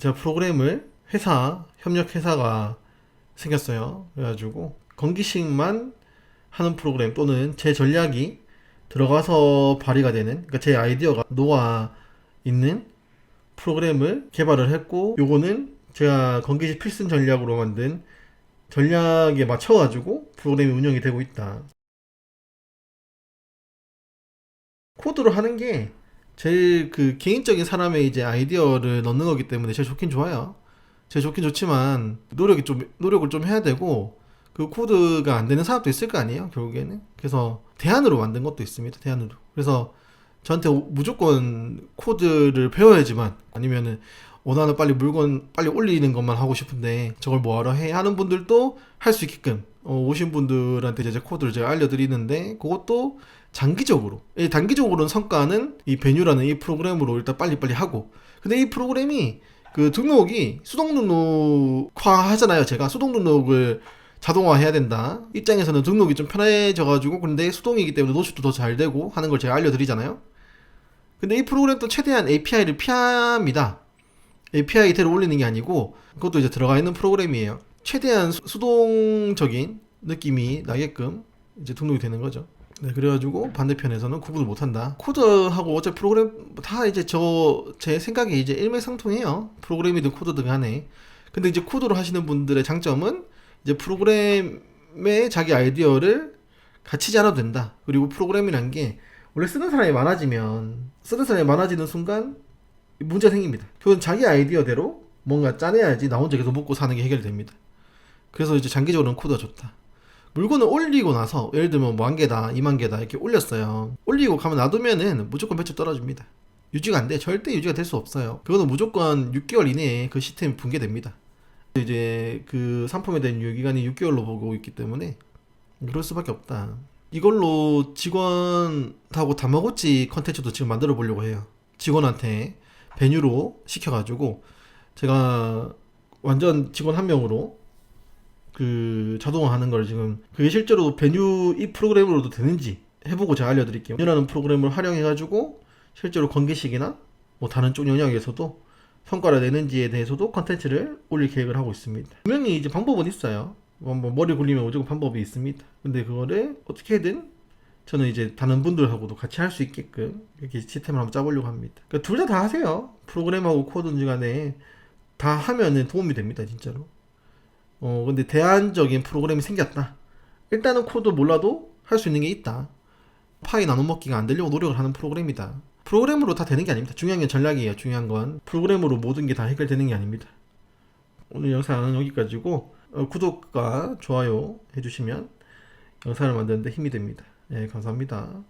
제가 프로그램을 회사 협력 회사가 생겼어요. 그래가지고 건기식만 하는 프로그램 또는 제 전략이 들어가서 발휘가 되는 그러니까 제 아이디어가 녹아 있는 프로그램을 개발을 했고 요거는 제가 건기식 필승 전략으로 만든 전략에 맞춰가지고 프로그램이 운영이 되고 있다. 코드로 하는 게 제일 그 개인적인 사람의 이제 아이디어를 넣는 거기 때문에 제일 좋긴 좋아요. 제일 좋긴 좋지만 노력이 좀 노력을 좀 해야 되고 그 코드가 안 되는 사람도 있을 거 아니에요 결국에는. 그래서 대안으로 만든 것도 있습니다 대안으로. 그래서 저한테 오- 무조건 코드를 배워야지만 아니면은 원하는 빨리 물건 빨리 올리는 것만 하고 싶은데 저걸 뭐하러 해? 하는 분들도 할 수 있게끔 어, 오신 분들한테 이제 코드를 제가 알려드리는데 그것도 장기적으로 이 단기적으로는 성과는 이 베뉴라는 이 프로그램으로 일단 빨리빨리 하고 근데 이 프로그램이 그 등록이 수동 등록화 하잖아요. 제가 수동 등록을 자동화 해야 된다. 입장에서는 등록이 좀 편해져 가지고 근데 수동이기 때문에 노출도 더 잘 되고 하는 걸 제가 알려드리잖아요. 근데 이 프로그램도 최대한 API를 피합니다. API 대로 올리는 게 아니고 그것도 이제 들어가 있는 프로그램이에요. 최대한 수- 수동적인 느낌이 나게끔 이제 등록이 되는 거죠 네, 그래가지고 반대편에서는 구분을 못한다. 코드하고 어차피 프로그램 다 이제 저 제 생각에 이제 일맥상통해요. 프로그램이든 코드든 간에. 근데 이제 코드로 하시는 분들의 장점은 이제 프로그램에 자기 아이디어를 갇히지 않아도 된다. 그리고 프로그램이란 게 원래 쓰는 사람이 많아지면 쓰는 사람이 많아지는 순간 문제가 생깁니다. 그건 자기 아이디어대로 뭔가 짜내야지 나 혼자 계속 먹고 사는 게 해결됩니다. 그래서 이제 장기적으로는 코드가 좋다. 물건을 올리고 나서 예를 들면 뭐만 개다, 2만 개다 이렇게 올렸어요. 올리고 가면 놔두면은 무조건 매출 떨어집니다. 유지가 안 돼. 절대 유지가 될 수 없어요. 그거는 무조건 6개월 이내에 그 시스템이 붕괴됩니다. 이제 그 상품에 대한 유효기간이 6개월로 보고 있기 때문에 그럴 수밖에 없다. 이걸로 직원하고 다마고치 컨텐츠도 지금 만들어 보려고 해요. 직원한테 베뉴로 시켜가지고 제가 완전 직원 한 명으로 그 자동화하는 걸 지금 그게 실제로 베뉴 이 프로그램으로도 되는지 해보고 제가 알려드릴게요. 베뉴라는 프로그램을 활용해가지고 실제로 건기식이나 뭐 다른 쪽 영역에서도 성과를 내는지에 대해서도 컨텐츠를 올릴 계획을 하고 있습니다. 분명히 이제 방법은 있어요. 뭐, 뭐 머리 굴리면 무조건 방법이 있습니다. 근데 그거를 어떻게든 저는 이제 다른 분들하고도 같이 할 수 있게끔 이렇게 시스템을 한번 짜보려고 합니다. 그러니까 둘 다 다 하세요. 프로그램하고 코드인지 간에 다 하면은 도움이 됩니다, 진짜로. 어, 근데 대안적인 프로그램이 생겼다. 일단은 코드 몰라도 할 수 있는 게 있다. 파이 나눠 먹기가 안 되려고 노력을 하는 프로그램이다. 프로그램으로 다 되는 게 아닙니다. 중요한 건 전략이에요. 중요한 건 프로그램으로 모든 게 다 해결되는 게 아닙니다. 오늘 영상은 여기까지고 어, 구독과 좋아요 해주시면 영상을 만드는데 힘이 됩니다. 예, 감사합니다.